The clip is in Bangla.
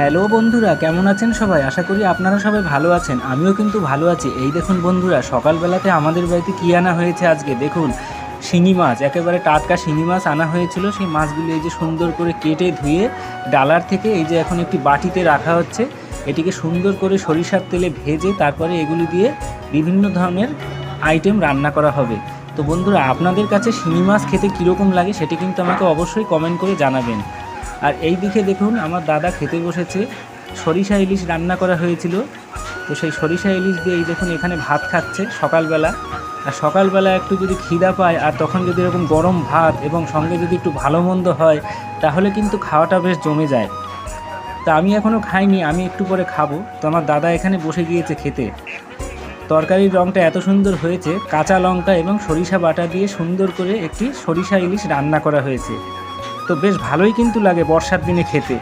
হ্যালো বন্ধুরা, কেমন আছেন সবাই? আশা করি আপনারা সবাই ভালো আছেন। আমিও কিন্তু ভালো আছি। এই দেখুন বন্ধুরা, সকালবেলাতে আমাদের বাড়িতে কী আনা হয়েছে আজকে? দেখুন, শিঙি মাছ, একেবারে টাটকা শিঙি মাছ আনা হয়েছিল। সেই মাছগুলি এই যে সুন্দর করে কেটে ধুয়ে ডালার থেকে এই যে এখন একটি বাটিতে রাখা হচ্ছে। এটিকে সুন্দর করে সরিষার তেলে ভেজে তারপরে এগুলি দিয়ে বিভিন্ন ধরনের আইটেম রান্না করা হবে। তো বন্ধুরা, আপনাদের কাছে শিঙি মাছ খেতে কীরকম লাগে সেটি কিন্তু আমাকে অবশ্যই কমেন্ট করে জানাবেন। আর এই দিকে দেখুন, আমার দাদা খেতে বসেছে। সরিষা ইলিশ রান্না করা হয়েছিল। তো সেই সরিষা ইলিশ দিয়ে এই দেখুন, এখানে ভাত খাচ্ছে সকালবেলা। আর সকালবেলা একটু যদি খিদা পায়, আর তখন যদি এরকম গরম ভাত এবং সঙ্গে যদি একটু ভালো মন্দ হয়, তাহলে কিন্তু খাওয়াটা বেশ জমে যায়। তা আমি এখনও খাইনি, আমি একটু পরে খাব। তো আমার দাদা এখানে বসে গিয়েছে খেতে। তরকারির রঙটা এত সুন্দর হয়েছে, কাঁচা লঙ্কা এবং সরিষা বাটা দিয়ে সুন্দর করে একটি সরিষা ইলিশ রান্না করা হয়েছে। তো বেশ ভালোই কিন্তু লাগে বর্ষার দিনে খেতে।